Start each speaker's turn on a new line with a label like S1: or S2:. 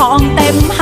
S1: ทองเต็มห